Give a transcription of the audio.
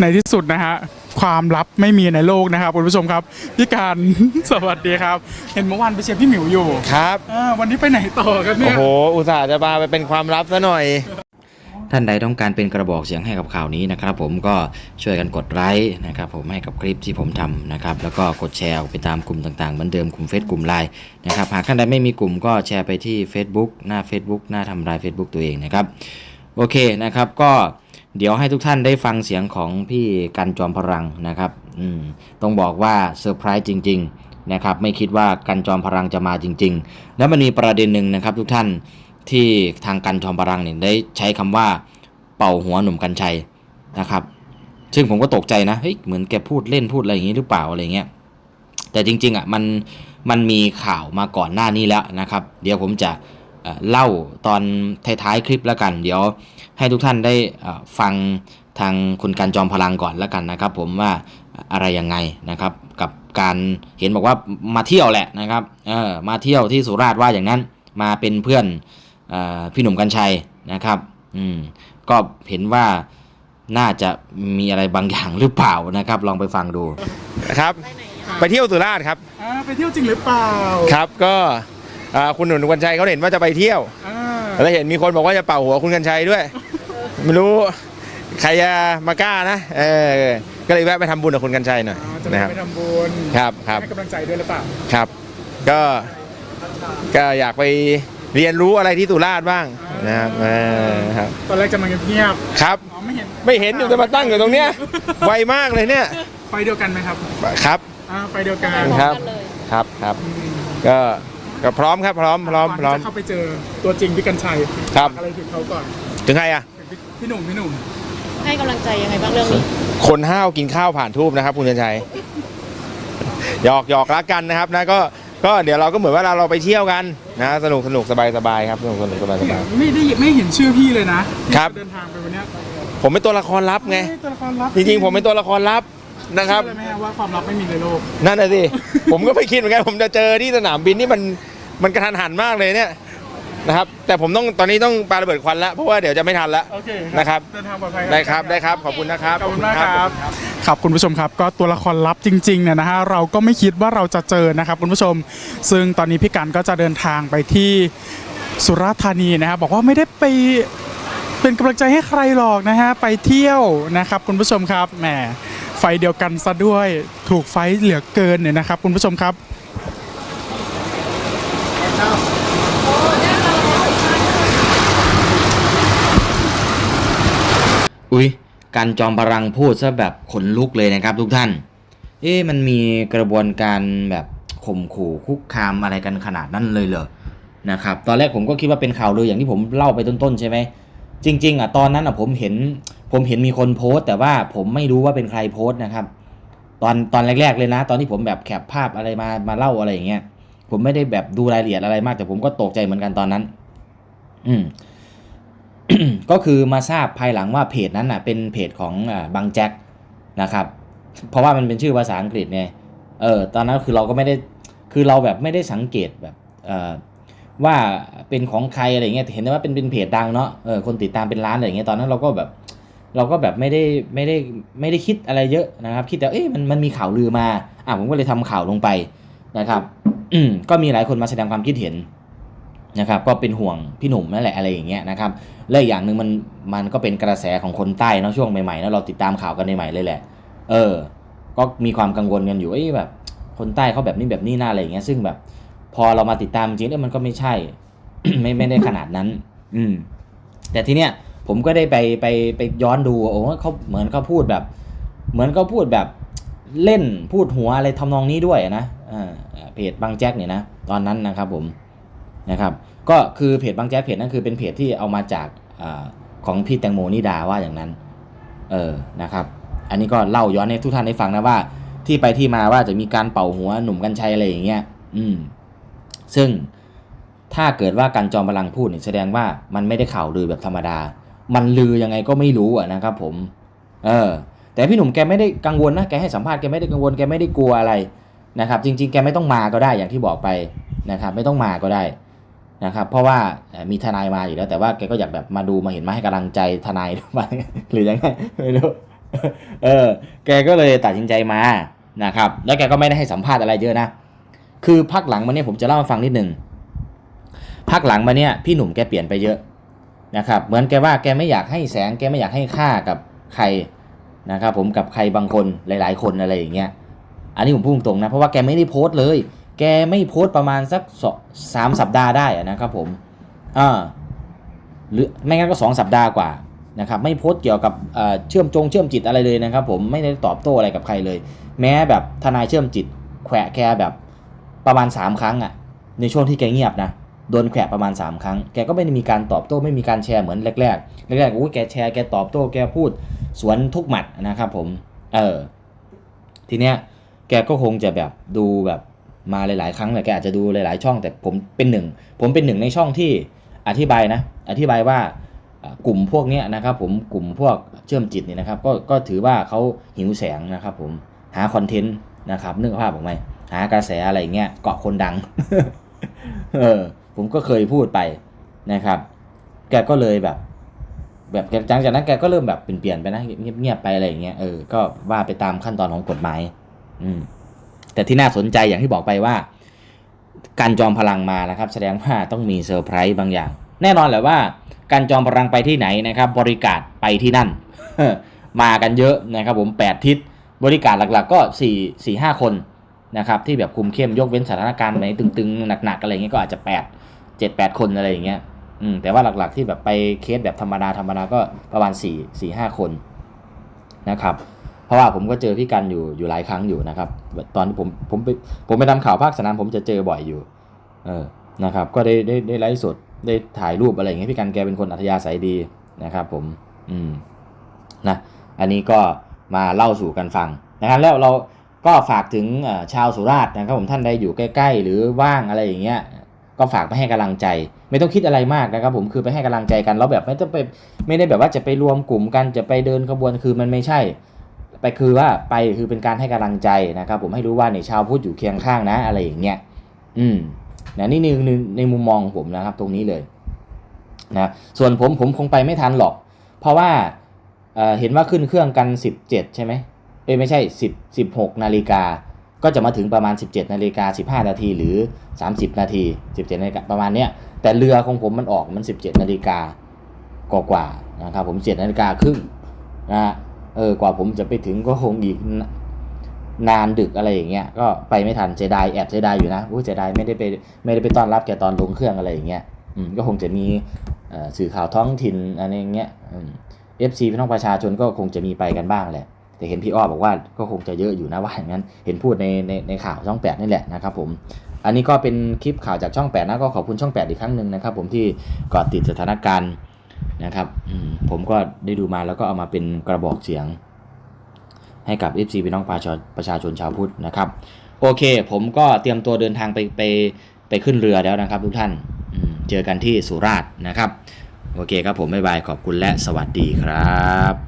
ในที่สุดนะฮะความลับไม่มีในโลกนะครับคุณผู้ชมครับพี่การ สวัสดีครับ เห็นเมื่อวานไปเชียร์พี่หมิวอยู่ครับ อ่าวันนี้ไปไหนต่อครับโอ้เนี่ย โห อุตส่าห์จะมาไปเป็นความลับซะหน่อย ท่านใดต้องการเป็นกระบอกเสียงให้กับข่าวนี้นะครับผมก็ช่วยกันกดไลค์นะครับผมให้กับคลิปที่ผมทำนะครับแล้วก็กดแชร์ออกไปตามกลุ่มต่างๆเหมือนเดิมกลุ่มเฟซกลุ่มไลน์นะครับหากท่านใดไม่มีกลุ่มก็แชร์ไปที่ Facebook หน้า Facebook หน้าทำลาย Facebook ตัวเองนะครับโอเคนะครับก็ เดี๋ยวให้ทุกท่านได้ฟังเสียงของพี่กันจอมพลังนะครับอืมต้องบอกว่าเซอร์ไพรส์จริง ๆนะครับ ไม่คิดว่ากันจอมพลังจะมาจริง ๆ แล้วมันมีประเด็นหนึ่งนะครับ ทุกท่านที่ทางกันจอมพลังเนี่ยได้ใช้คำว่าเป่าหัวหนุ่มกัญชัยนะครับ ซึ่งผมก็ตกใจนะเฮ้ยเหมือนแกพูดเล่นพูดอะไรอย่างนี้หรือเปล่าอะไรเงี้ยแต่จริงๆอะมันมันมีข่าวมาก่อนหน้านี้แล้วนะครับ เดี๋ยวผมจะ เอ่อเล่าตอนท้ายๆคลิปแล้วกัน เดี๋ยวให้ทุกท่านได้เอ่อฟังทางคุณกันจอมพลังก่อนแล้วกันนะครับ ผมว่าอะไรยังไงนะครับ กับการเห็นบอกว่ามาเที่ยวแหละนะครับเออมาเที่ยวที่สุราษฎร์ว่าอย่างนั้นมาเป็นเพื่อนเอ่อพี่หนุ่มกัญชัยนะครับอืมก็เห็นว่าน่าจะมีอะไรบางอย่างหรือเปล่านะครับ ลองไปฟังดูครับ ไปเที่ยวสุราษฎร์ครับอ่าไปเที่ยวจริงหรือเปล่าครับก็ อ่าคุณหนุ่มกัญชัยเขาเห็นว่าจะไปเที่ยวอ่าแล้วเห็นมีคนบอกว่าจะเป่าหัวคุณกัญชัยด้วย ไม่รู้ใครจะมากล้านะเออก็เลยแวะไปทำบุญกับคุณกัญชัยหน่อยอ่าจะนะครับไปทำบุญครับครับให้กำลังใจด้วยหรือเปล่าครับ ก็ก็อยากไปเรียนรู้อะไรที่สุราษฎร์บ้างนะครับเออครับตอนแรกจะมาเงียบครับๆอ๋อไม่เห็นไม่เห็นอยู่จะมาตั้งอยู่ตรงเนี้ยไวมากเลยเนี่ยไฟเดียวกันไหมครับ ครับอ่าไฟเดียวกันครับครับครับ ก็ ก็พร้อมครับพร้อมพร้อมพร้อมก่นที่จะเข้าไปเจอตัวจริงพี่กัญชัยครับอะไรถึงเขาก่อนถึงใครอะพี่พี่หนุ่มพี่หนุ่มให้กำลังใจยังไงบ้างเรื่องนี้ คนห้าวกินข้าวผ่านทูบนะครับ คุณชันชัย หยอกหยอกรักกันนะครับนะก็ก็เดี๋ยวเราก็เหมือนว่าเราเราไปเที่ยวกันนะสนุกสนุกสบายสบายครับสนุกสนุกสบายสบาย ไม่ได้ไม่เห็นชื่อพี่เลยนะครับเดินทางไปวันเนี้ยผมเป็นตัวละครลับไง เฮ้ยตัวละครลับจริงๆ ผมเป็นตัวละครลับ นะครับ เชื่อเลยไหมฮะว่าความลับไม่มีในโลก นั่นน่ะสิ ผมก็ไม่คิดเหมือนกัน ผมจะเจอที่สนามบินนี่มันมันกระทันหันมากเลยเนี่ยนะครับ แต่ผมต้องตอนนี้ต้องปาระเบิดควันแล้วเพราะว่าเดี๋ยวจะไม่ทันแล้วโอเคนะครับ เดินทางปลอดภัยได้ครับได้ครับ ขอบคุณนะครับ ขอบคุณมากครับ ครับคุณผู้ชมครับก็ตัวละครลับจริงๆเนี่ยนะฮะเราก็ไม่คิดว่าเราจะเจอนะครับคุณผู้ชม ซึ่งตอนนี้พี่กันก็จะเดินทางไปที่สุราษฎร์ธานีนะครับบอกว่าไม่ได้ไปเป็นกำลังใจให้ใครหรอกนะฮะไปเที่ยวนะครับคุณผู้ชมครับแหม ไฟเดียวกันซะด้วยถูกไฟเหลือเกินเนี่ยนะครับ คุณผู้ชมครับอุ๊ยการจอมพลังพูดซะแบบขนลุกเลยนะครับทุกท่าน เอ๊ะมันมีกระบวนการแบบข่มขู่คุกคามอะไรกันขนาดนั้นเลยเหรอนะครับ ตอนแรกผมก็คิดว่าเป็นข่าวเลยอย่างที่ผมเล่าไปต้นๆใช่ไหม จริง ๆอะตอนนั้นอะผมเห็นผมเห็นมีคนโพสต์ แต่ว่าผมไม่รู้ว่าเป็นใครโพสต์นะครับ ตอนตอนแรก ๆ เลยนะ ตอนที่ผมแบบแคปภาพอะไรมามาเล่าอะไรอย่างเงี้ยผมไม่ได้แบบดูรายละเอียดอะไรมาก แต่ผมก็ตกใจเหมือนกันตอนนั้น อืมก็คือมาทราบภายหลังว่าเพจนั้นน่ะ เป็นเพจของอ่าบังแจ็คนะครับ เพราะว่ามันเป็นชื่อภาษาอังกฤษไงเออ ตอนนั้นคือเราก็ไม่ได้ คือเราแบบไม่ได้สังเกตแบบเอ่อ ว่าเป็นของใครอะไรเงี้ยเห็นได้ว่าเป็นเป็นเพจดังเนาะเออคนติดตามเป็นล้านอะไรเงี้ยตอนนั้นเราก็แบบ เราก็แบบไม่ได้ไม่ได้ไม่ได้คิดอะไรเยอะนะครับ คิดแต่เอ๊ะมันมันมีข่าวลือมาอะผมก็เลยทำข่าวลงไปนะครับ อืมก็มีหลายคนมาแสดงความคิดเห็นนะครับ ก็เป็นห่วงพี่หนุ่มนั่นแหละอะไรอย่างเงี้ยนะครับและอีกอย่างหนึ่งมันมันก็เป็นกระแสของคนใต้เนาะช่วงใหม่ๆนะเราติดตามข่าวกันใหม่ๆเลยแหละ เออ ก็มีความกังวลกันอยู่เอ้แบบคนใต้เขาแบบนี้แบบนี้น่าอะไรอย่างเงี้ยซึ่งแบบ พอเรามาติดตามจริงเนี่ยมันก็ไม่ใช่ ไม่ไม่ได้ขนาดนั้น อืม แต่ทีเนี้ยผมก็ได้ไปไปไปย้อนดูโอ้เขาเหมือนเขาพูดแบบ เหมือนเขาพูดแบบเล่นพูดหัวอะไรทำนองนี้ด้วยนะเพจบางแจ็คเนี่ยนะตอนนั้นนะครับผมนะครับ ก็คือเพจบางแจ็คเพจนั้นคือเป็นเพจที่เอามาจากอของพี่แตงโมนิดาว่าอย่างนั้น เออนะครับ อันนี้ก็เล่าย้อนให้ทุกท่านได้ฟังนะว่า ที่ไปที่มาว่าจะมีการเป่าหัวหนุ่มกัญชัยอะไรอย่างเงี้ย อืม ซึ่งถ้าเกิดว่าการจอมพลังพูดเนี่ยแสดงว่ามันไม่ได้ข่าวลือแบบธรรมดา มันลือยังไงก็ไม่รู้อะนะครับผม เออ แต่พี่หนุ่มแกไม่ได้กังวลนะ แกให้สัมภาษณ์แกไม่ได้กังวล แกไม่ได้กลัวอะไรนะครับ จริง ๆ แกไม่ต้องมาก็ได้อย่างที่บอกไปนะครับ ไม่ต้องมาก็ได้นะครับ เพราะว่ามีทนายมาอยู่แล้ว แต่ว่าแกก็อยากแบบมาดูมาเห็นมาให้กำลังใจทนายด้วยหรือยังไงไม่รู้ เออ แกก็เลยตัดสินใจมานะครับ แล้วแกก็ไม่ได้ให้สัมภาษณ์อะไรเยอะนะ คือพักหลังมาเนี่ยผมจะเล่าให้ฟังนิดหนึ่งพักหลังมาเนี่ยพี่หนุ่มแกเปลี่ยนไปเยอะนะครับเหมือนแกว่าแกไม่อยากให้แสงแกไม่อยากให้ค่ากับใครนะครับผมกับใครบางคนหลาย ๆ คนอะไรอย่างเงี้ยอันนี้ผมพูดตรงนะเพราะว่าแกไม่ได้โพสต์เลย แกไม่โพสต์ประมาณสักสามสัปดาห์ได้นะครับผมอ่าหรือไม่งั้นก็สองสัปดาห์กว่านะครับไม่โพสต์เกี่ยวกับเอ่อเชื่อมจงเชื่อมจิตอะไรเลยนะครับผมไม่ได้ตอบโต้อะไรกับใครเลย แม้แบบทนายเชื่อมจิตแขวะแกแบบ ประมาณ 3 ครั้งอะในช่วงที่แกเงียบนะโดนแขวะประมาณ 3 ครั้ง แกก็ไม่ได้มีการตอบโต้ไม่มีการแชร์เหมือนแรกๆ แรกๆโอ้ยแกแชร์แกตอบโต้แกพูดสวนทุกหมัดนะครับผม เออ ทีเนี้ยแกก็คงจะแบบดูแบบมาหลาย ๆ ครั้งเลยแกอาจจะดูหลาย ๆ ช่อง แต่ผมเป็นหนึ่ง ผมเป็นหนึ่งในช่องที่อธิบายนะ อธิบายว่ากลุ่มพวกเนี้ยนะครับผมกลุ่มพวกเชื่อมจิตนี่นะครับ ก็ก็ถือว่าเขาหิวแสงนะครับผมหาคอนเทนต์นะครับนึกภาพออกไหม หากระแสอะไรเงี้ยเกาะคนดัง เออ ผมก็เคยพูดไปนะครับ แกก็เลยแบบ แบบแกหลังจากนั้นแกก็เริ่มแบบเปลี่ยนไปนะเงียบๆไปอะไรอย่างเงี้ยเออก็ว่าไปตามขั้นตอนของกฎหมาย อืม แต่ที่น่าสนใจอย่างที่บอกไปว่า การจอมพลังมานะครับ แสดงว่าต้องมีเซอร์ไพรส์บางอย่าง แน่นอนแหละว่า การจอมพลังไปที่ไหนนะครับ บริการไปที่นั่นมากันเยอะนะครับ ผม8ทิศบริการหลัก ๆ ก็4 4 5คน นะครับที่แบบคุมเข้มยกเว้นสถานการณ์ไหนตึงๆหนักๆอะไรเงี้ยก็อาจจะ8 7 8 คนอะไรอย่างเงี้ยอืมแต่ว่าหลักๆที่แบบไปเคสแบบธรรมดาธรรมดาก็ประมาณ4 4 5 คนนะครับเพราะว่าผมก็เจอพี่กันอยู่อยู่หลายครั้งอยู่นะครับ ตอนที่ผมผมไปผมไปทำข่าวภาคสนามผมจะเจอบ่อยอยู่เออนะครับก็ได้ได้ได้ไลฟ์สดได้ถ่ายรูปอะไรอย่างเงี้ยพี่กันแกเป็นคนอัธยาศัยดีนะครับผมอืมนะอันนี้ก็มาเล่าสู่กันฟังนะครับแล้วเรา ก็ฝากถึงชาวสุราษฎร์นะครับผมท่านใดอยู่ใกล้ ๆ หรือว่างอะไรอย่างเงี้ยก็ฝากไปให้กำลังใจ ไม่ต้องคิดอะไรมากนะครับผมคือไปให้กำลังใจกันแล้วแบบไม่ต้องไปไม่ได้แบบว่าจะไปรวมกลุ่มกันจะไปเดินขบวนคือมันไม่ใช่ ไปคือว่าไปคือเป็นการให้กำลังใจนะครับผมให้รู้ว่าในยชาวพุทธอยู่เคียงข้างนะอะไรอย่างเงี้ยอืมนะนี่ในในในมุมมองผมนะครับตรงนี้เลยนะส่วนผมผมคงไปไม่ทันหรอก เพราะว่าเเห็นว่าขึ้นเครื่องกัน 17 ใช่ไหม เอ้ไม่ใช่ 10 16นาฬิกาก็จะมาถึงประมาณ 17นาฬิกา15 นาทีหรือ 30 นาที 17นาฬิกาประมาณเนี้ยแต่เรือของผมมันออกมัน 17นาฬิกากว่าๆนะครับผม7นาฬิกาครึ่งนะฮะเออกว่าผมจะไปถึงก็คงอีกนานดึกอะไรอย่างเงี้ยก็ไปไม่ทันเจไดแอบเจไดอยู่นะอู้เจไดไม่ได้ไปไม่ได้ไปต้อนรับแกตอนลงเครื่องอะไรอย่างเงี้ยอืมก็คงจะมีสื่อข่าวท้องถิ่นอะไรอย่างเงี้ยเอฟซีพี่น้องประชาชนก็คงจะมีไปกันบ้างแหละ แต่เห็นพี่อ้อบอกว่าก็คงจะเยอะอยู่นะว่าอย่างนั้นเห็นพูดในในในข่าวช่องแปดนี่แหละนะครับผมอันนี้ก็เป็นคลิปข่าวจากช่องแปดนะก็ขอบคุณช่องแปดอีกครั้งหนึ่งนะครับ ผมที่เกาะติดสถานการณ์นะครับผมก็ได้ดูมาแล้วก็เอามาเป็นกระบอกเสียง ให้กับ FC พี่น้องประชาชนประชาชนชาวพุทธนะครับโอเค ผมก็เตรียมตัวเดินทางไปไปไปขึ้นเรือแล้วนะครับทุกท่านเจอกันที่สุราษฎร์นะครับ โอเคครับผม บ๊ายบาย ขอบคุณและสวัสดีครับ